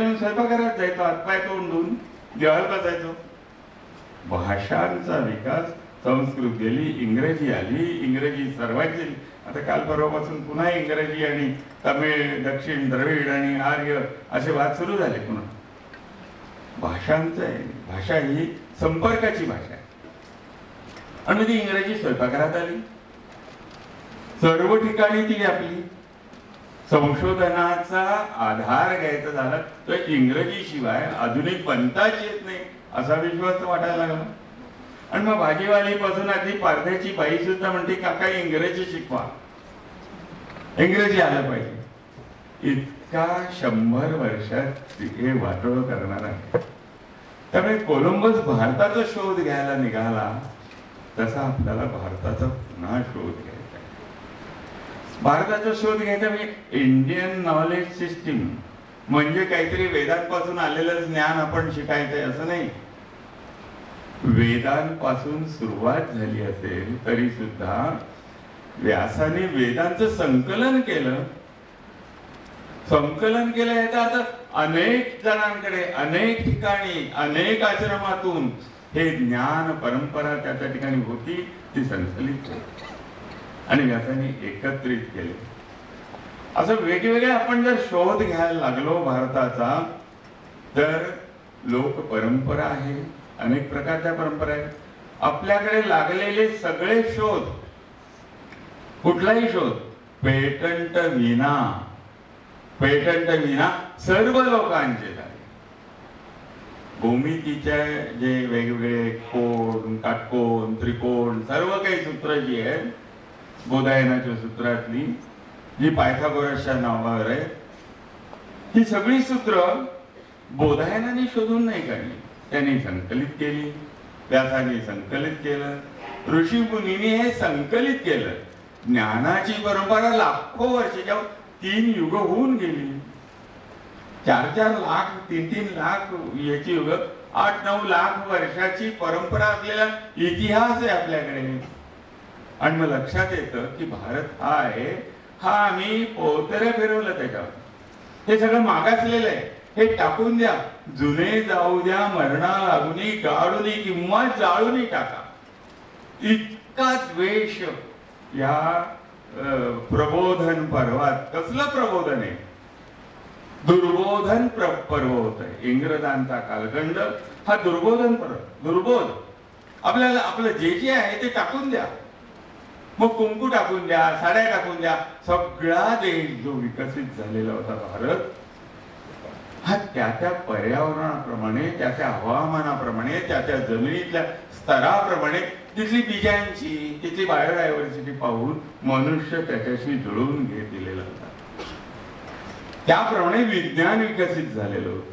शाळेतून स्वयंपाकघरात जायचो हातपाय तोंड धुवून देवाला बसायचो. भाषांचा विकास संस्कृत गेली इंग्रजी आली इंग्रजी सर्वांची आता काल परवापासून पुन्हा इंग्रजी आणि तमिळ दक्षिण द्रविड आणि आर्य असे वाद सुरू झाले पुन्हा. भाषांचं आहे. भाषा ही संपर्काची भाषा आहे. आणि ती इंग्रजी स्वयंपाकघरात आली. सर्व ठिकाणी ती व्यापली संशोधनाचा आधार घ्यायचा झाला तर इंग्रजी शिवाय आधुनिक बनताच येत नाही असा विश्वास वाटायला लागला. आणि मग भाजीवाली पासून आधी पारध्याची बाई सुद्धा म्हणते काका इंग्रजी शिकवा. इंग्रजी आलं पाहिजे. इतका शंभर वर्षात हे वाटोळ करणार आहे. त्यामुळे कोलंबस भारताचा शोध घ्यायला निघाला तसा आपल्याला भारताचा पुन्हा शोध घ्यायचा. भारताचा शोध घ्यायचा म्हणजे इंडियन नॉलेज सिस्टीम म्हणजे काहीतरी वेदांपासून आलेलं ज्ञान आपण शिकायचंय असं नाही. वेदांपासून सुरुवात झाली असेल तरी सुद्धा व्यासाने वेदांचं संकलन केलं. संकलन केलं याचा अर्थ अनेक जणांकडे अनेक ठिकाणी अनेक आश्रमातून हे ज्ञान परंपरा त्या त्या ठिकाणी होती ती संकलित आणि व्यासांनी एकत्रित केले. असं वेगवेगळे आपण जर शोध घ्यायला लागलो भारताचा तर लोक परंपरा आहे अनेक प्रकारच्या परंपरा आहेत. आपल्याकडे लागलेले सगळे शोध कुठलाही शोध पेटंट विना पेटंट विना सर्व लोकांचे झाले भूमितीच्या जे वेगवेगळे कोण काटकोण त्रिकोण सर्व काही सूत्र जी आहेत बोधायनाच्या सूत्रातली जी पायथागोरसच्या नावावर आहे ही सगळी सूत्र बोधायनाने शोधून नाही काढली. त्यांनी संकलित केली व्यासाने संकलित केलं ऋषी मुनीने हे संकलित केलं. ज्ञानाची परंपरा लाखो वर्षाच्या तीन युग होऊन गेली. चार चार लाख तीन तीन लाख याची युग आठ नऊ लाख वर्षाची परंपरा असलेला इतिहास आहे आपल्याकडे. आणि मग लक्षात येतं की भारत हा आहे हा आम्ही पोतऱ्या फिरवलं त्याच्यावर. हे सगळं मागासलेलं आहे. हे टाकून द्या. जुने जाऊ द्या मरणा लागुनी गाडुनी किंवा जाळूनी टाका. इतका द्वेष. या प्रबोधन पर्वात कसलं प्रबोधन आहे? दुर्बोधन प्र- पर्व होत आहे. इंग्रजांचा कालखंड हा दुर्बोधन पर्व दुर्बोध. आपल्याला आपलं जे जे आहे ते टाकून द्या. मग कुंकू टाकून द्या साड्या टाकून द्या. सगळा देश जो विकसित झालेला होता भारत हा त्या त्या पर्यावरणाप्रमाणे त्या त्या हवामानाप्रमाणे त्या त्या जमिनीतल्या स्तराप्रमाणे तिथली बीजांची तिथली बायोडायव्हर्सिटी पाहून मनुष्य त्याच्याशी जुळवून घेत दिलेला होता. त्याप्रमाणे विज्ञान विकसित झालेलं होतं.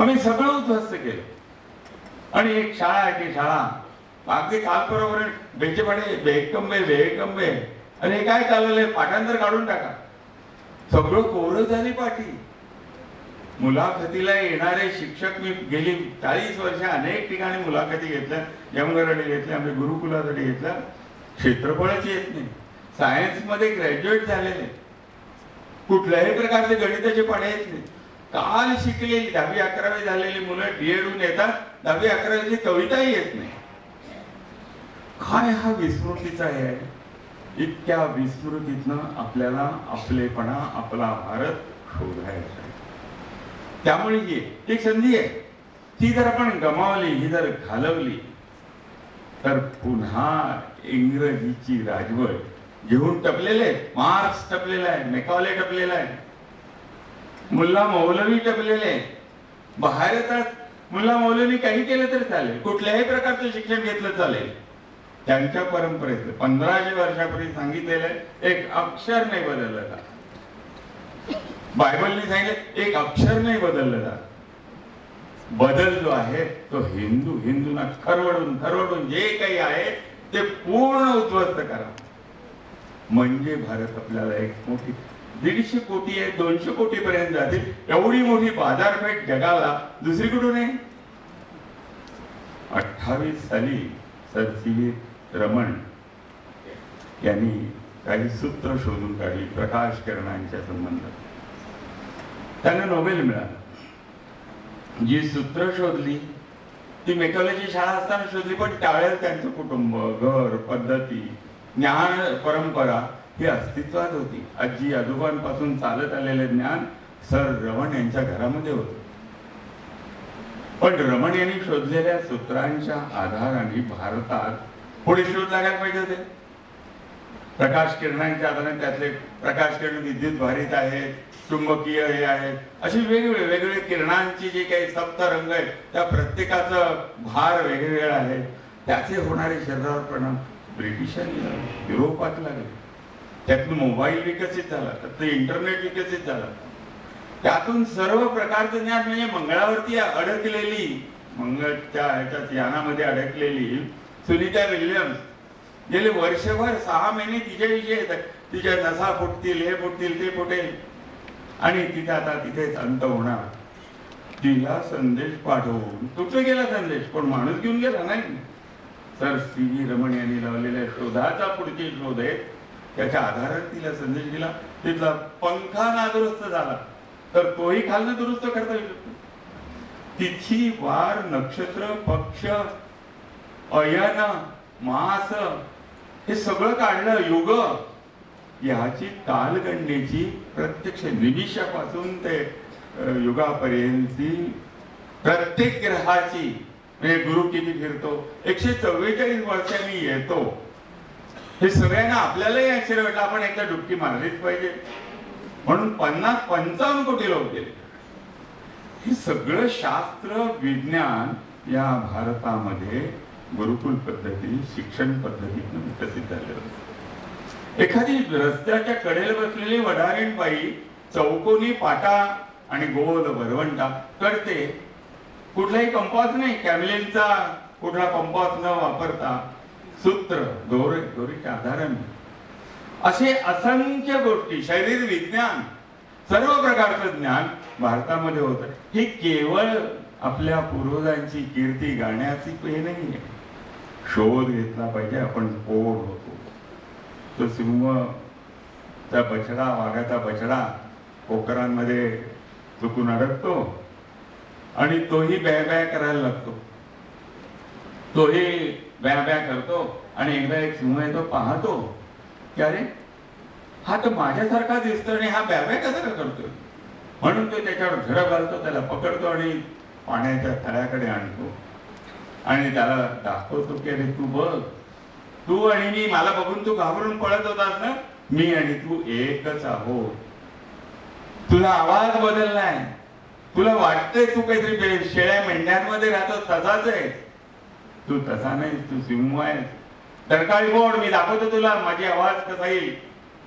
आम्ही सगळं उद्ध्वस्त केलं. आणि एक शाळा आहे ती शाळा. अगदी काल बरोबर बेचेपाडे बेकंबे बेकंबे आणि हे काय चाललंय पाठांतर काढून टाका. सगळं कोरं झाली पाठी. मुलाखतीला येणारे शिक्षक मी गेली चाळीस वर्ष अनेक ठिकाणी मुलाखती घेतल्या. यमगरडी घेतल्या आम्ही गुरुकुलासाठी घेतल्या. क्षेत्रफळच येत नाही. सायन्समध्ये ग्रॅज्युएट झालेले. कुठल्याही प्रकारचे गणिताचे पाढे येत नाही. काल शिकलेली दहावी अकरावी झालेली मुलं डीएडून येतात. दहावी अकरावीची कविताही येत नाही. काय हा विस्मृतीचा आहे? इतक्या विस्मृतीतनं आपल्याला आपलेपणा आपला भारत शोधायचा आहे. त्यामुळे ही एक संधी आहे. ती जर आपण गमावली ही जर घालवली तर पुन्हा इंग्रजीची राजवट घेऊन टपलेले मार्क्स टपलेला आहे मेकॉले टपलेला आहे. मुल्ला मौलवी टपलेले आहेत. भारतात मुल्ला मौलवी काही केलं तरी चालेल. कुठल्याही प्रकारचं शिक्षण घेतलं चालेल. त्यांच्या परंपरेत पंधराशे वर्षापूर्वी सांगितलेलं एक अक्षर नाही बदललं बायबलने सांगितलं एक अक्षर नाही बदललं बदल जो आहे तो हिंदू हिंदूंना खरवडून खरवडून जे काही आहे ते पूर्ण उद्ध्वस्त करा. म्हणजे भारत आपल्याला एक मोठी दीडशे कोटी आहे दोनशे कोटी पर्यंत जातील. एवढी मोठी बाजारपेठ जगाला दुसरी कुठून आहे. अठ्ठावीस साली सर रमण यांनी काही सूत्र शोधून काढली प्रकाश किरणांच्या संबंधात. त्यांना नोबेल मिळाला. जी सूत्र शोधली ती मेकॉलॉजी शाळा असताना शोधली पण टाळेल त्यांचं कुटुंब घर पद्धती ज्ञान परंपरा ही अस्तित्वात होती. आजी आजोबांपासून चालत आलेले ज्ञान सर रमण यांच्या घरामध्ये होत. पण रमण यांनी शोधलेल्या सूत्रांच्या आधाराने भारतात पुढे शोध लागायला पाहिजे होते. प्रकाश किरणांच्या आधाराने त्यातले प्रकाश किरण विद्युत भारित आहेत चुंबकीय हे आहेत. अशी वेगवेगळे वेगवेगळे किरणांची जी काही सप्त रंग आहेत त्या प्रत्येकाचं भार वेगवेगळा आहे. त्याचे होणारे शरीरावर परिणाम ब्रिटिशांनी लावले, युरोपात लागले. त्यातून मोबाईल विकसित झाला त्यातलं इंटरनेट विकसित झाला. त्यातून सर्व प्रकारचं ज्ञान म्हणजे मंगळावरती अडकलेली मंगळच्या ह्याच्यात यानामध्ये अडकलेली सुनीता विल्यम्स गेले वर्षभर सहा महिने तिच्याविषयी येतात. तिच्या नसा फुटतील हे फुटतील ते फुटेल. आणि तिथे आता तिथेच अंत होणार. तिला संदेश पाठवून. तुटून गेला संदेश? पण माणूस घेऊन गेला नाही? Sir C. व्ही. रमण यांनी लावलेल्या शोधाचा पुढचे शोध आहे त्याच्या आधारात तिला संदेश दिला. तिथला पंखा नादुरुस्त झाला. तर तोही खालनं दुरुस्त करता येऊ शकतो. तिची वार नक्षत्र पक्ष अयन मास हे सगळं काढलं युग. याची कालगणनेची प्रत्यक्ष निमिषापासून ते युगापर्यंतची प्रत्येक ग्रहाची म्हणजे गुरु किती फिरतो एकशे चव्वेचाळीस वर्षांनी येतो. हे सगळ्यांना आपल्यालाही आश्चर्य वाटलं आपण एकदा डुबकी मारलीच पाहिजे. म्हणून पन्नास पंचावन्न कोटी लोक गेले. हे सगळं शास्त्र विज्ञान या भारतामध्ये गुरुकुल पद्धती शिक्षण पद्धतीतून विकसित झाले एखादी रस्त्याच्या कडेला बसलेली वडारीण बाई चौकोनी पाटा आणि गोल वरवंटा करते कुठलाही कंपास नाही कॅमलिनचा कुठला कंपास न वापरता सूत्र दोरे दोरीच्या आधाराने. असे असंख्य गोष्टी शरीर विज्ञान सर्व प्रकारचं ज्ञान भारतामध्ये होतं. हे केवळ आपल्या पूर्वजांची कीर्ती गाण्याची हे नाही आहे शोध घेतला पाहिजे आपण कोण होतो. तो सिंहचा बछडा वाघाचा बछडा पोकरांमध्ये चुकून अडकतो आणि तोही बॅ बॅ करायला लागतो. तोही बॅ बॅ करतो आणि एकदा एक सिंह आहे तो पाहतो की अरे हा तर माझ्यासारखा दिसतो आणि हा बॅ बॅ कसा करतोय? म्हणून तो त्याच्यावर झडप घालतो त्याला पकडतो आणि पाण्याच्या तळ्याकडे आणतो. आणि त्याला दाखवतो की अरे तू बघ. तू आणि मी मला बघून तू घाबरून पळत होतास ना? मी आणि तू एकच आहोत. तुझा आवाज बदललाय. तुला वाटतंय तू काहीतरी शेळ्या मेंढ्यांमध्ये राहतो तसाच आहे. तू तसा नाही तू सिंह आहे डरकाळी फोड मी दाखवतो तुला माझी आवाज कसा येईल?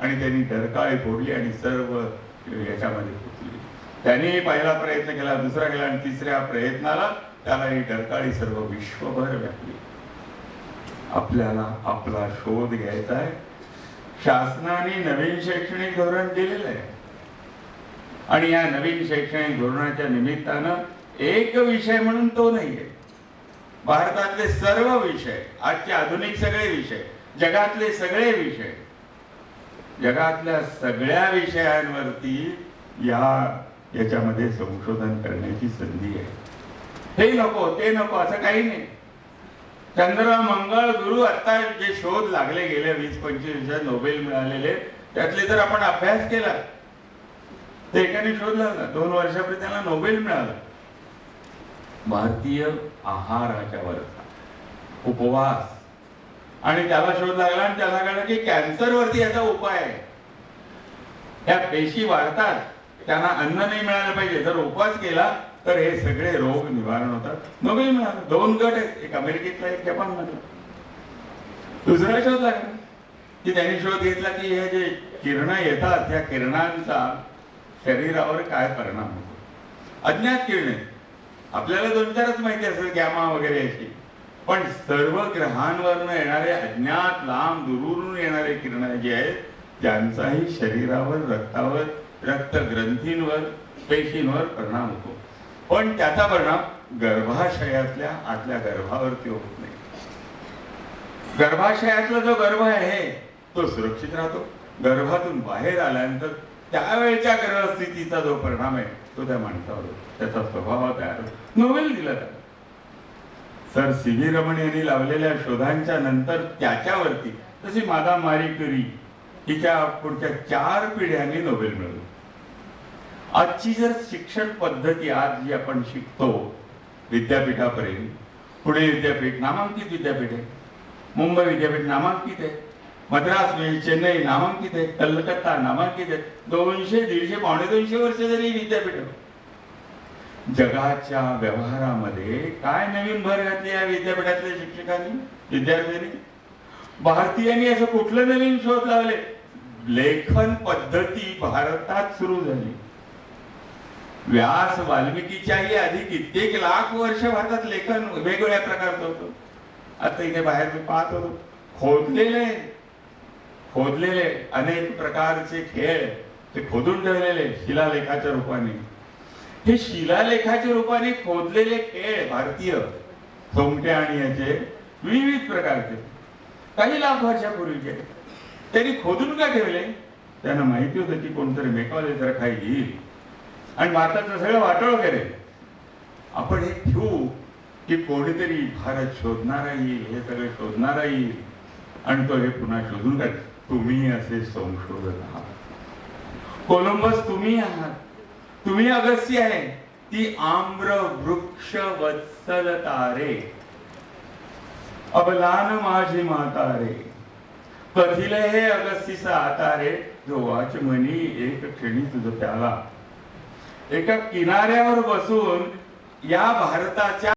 आणि त्यांनी डरकाळी फोडली आणि सर्व याच्यामध्ये पोचली. त्यांनी पहिला प्रयत्न केला दुसरा केला आणि तिसऱ्या प्रयत्नाला त्याला ही डरकाळी सर्व विश्वभर व्यापली. आपल्याला आपला शोध घ्यायचा आहे. शासनाने नवीन शैक्षणिक धोरण दिलेलं आहे. आणि या नवीन शैक्षणिक धोरणाच्या निमित्तानं एक विषय म्हणून तो नाहीये. भारतातले सर्व विषय आजचे आधुनिक सगळे विषय जगातले सगळे विषय जगातल्या सगळ्या विषयांवरती या याच्यामध्ये संशोधन करण्याची संधी आहे. हे नको ते नको असं काही नाही. चंद्र मंगळ गुरु आता जे शोध लागले गेले वीस पंचवीस वर्षात नोबेल मिळालेले त्यातले जर आपण अभ्यास केला. ते एकाने शोध लागला दोन वर्षापूर्वी त्याला नोबेल मिळाला. भारतीय आहाराच्या वरचा उपवास. आणि त्याला शोध लागला आणि त्याला कळलं की कॅन्सर वरती याचा उपाय आहे. त्या पेशी वाढतात. त्यांना अन्न नाही मिळालं पाहिजे. जर उपवास केला तर हे सगळे रोग निवारण होतात. मग मी म्हणाल दोन गट आहेत. एक अमेरिकेतला एक जपान मधला दुसरा शोध लागला की त्यांनी शोध घेतला की हे जे किरण येतात त्या किरणांचा शरीरावर काय परिणाम होतो? अज्ञात किरणे. आपल्याला दोन चारच माहिती असेल गॅमा वगैरे याची पण सर्व ग्रहांवरनं येणारे अज्ञात लांब दुरून येणारे किरण जे आहेत त्यांचाही शरीरावर रक्तावर रक्त ग्रंथींवर पेशींवर परिणाम होतो. पण त्याचा परिणाम गर्भाशयातल्या आतल्या गर्भावरती होत नाही. गर्भाशयातला जो गर्भ आहे तो सुरक्षित राहतो. गर्भातून बाहेर आल्यानंतर त्यावेळच्या गर्भस्थितीचा जो परिणाम आहे तो त्या माणसावर त्याचा स्वभाव तयार नोवेल नोबेल दिला त्याला. सर सी व्ही रमण यांनी लावलेल्या शोधांच्या नंतर त्याच्यावरती तशी मादा मारी करी हिच्या पुढच्या चार पिढ्यांनी नोबेल मिळवलं. आजची जर शिक्षण पद्धती आज जी आपण शिकतो विद्यापीठापर्यंत पुणे विद्यापीठ नामांकित विद्यापीठ आहे मुंबई विद्यापीठ नामांकित आहे मद्रास चेन्नई नामांकित आहे कलकत्ता नामांकित आहे दोनशे दीडशे पावणे दोनशे वर्ष जरी विद्यापीठ जगाच्या व्यवहारामध्ये काय नवीन भर घातली या विद्यापीठातल्या शिक्षकांनी विद्यार्थ्यांनी? भारतीयांनी असं कुठलं नवीन शोध लावले? लेखन पद्धती भारतात सुरू झाली. व्यास वाल्मिकीच्याही आधी कित्येक लाख वर्ष भारतात लेखन वेगवेगळ्या प्रकारचं होतं. आता इथे बाहेर मी पाहत होतो. खोदलेले खोदलेले अनेक प्रकारचे खेळ ते खोदून ठेवलेले शिलालेखाच्या रूपाने. हे शिलालेखाच्या रूपाने खोदलेले खेळ भारतीय सोमटे आणि याचे विविध प्रकारचे. काही लाख वर्षापूर्वीचे त्यांनी खोदून का ठेवले? त्यांना माहिती होतं की कोणतरी मेकावले जर काही येईल. आणि भारताचं सगळं वाटोळ करेल आपण हे ठेवू की कोणीतरी भारत शोधणारा येईल हे सगळं शोधणारा येईल आणि तो हे पुन्हा शोधून काढ. तुम्ही असे संशोधक आहात. कोलंबस तुम्ही आहात. तुम्ही अगस्ती आहे. ती आम्र वृक्ष वत्सल तारे. अबलान माझी म्हातारे. कथिले हे अगस्तीचा आता रे जो वाच म्हणी एक क्षणी तुझ प्याला. एका किनाऱ्यावर बसून या भारताच्या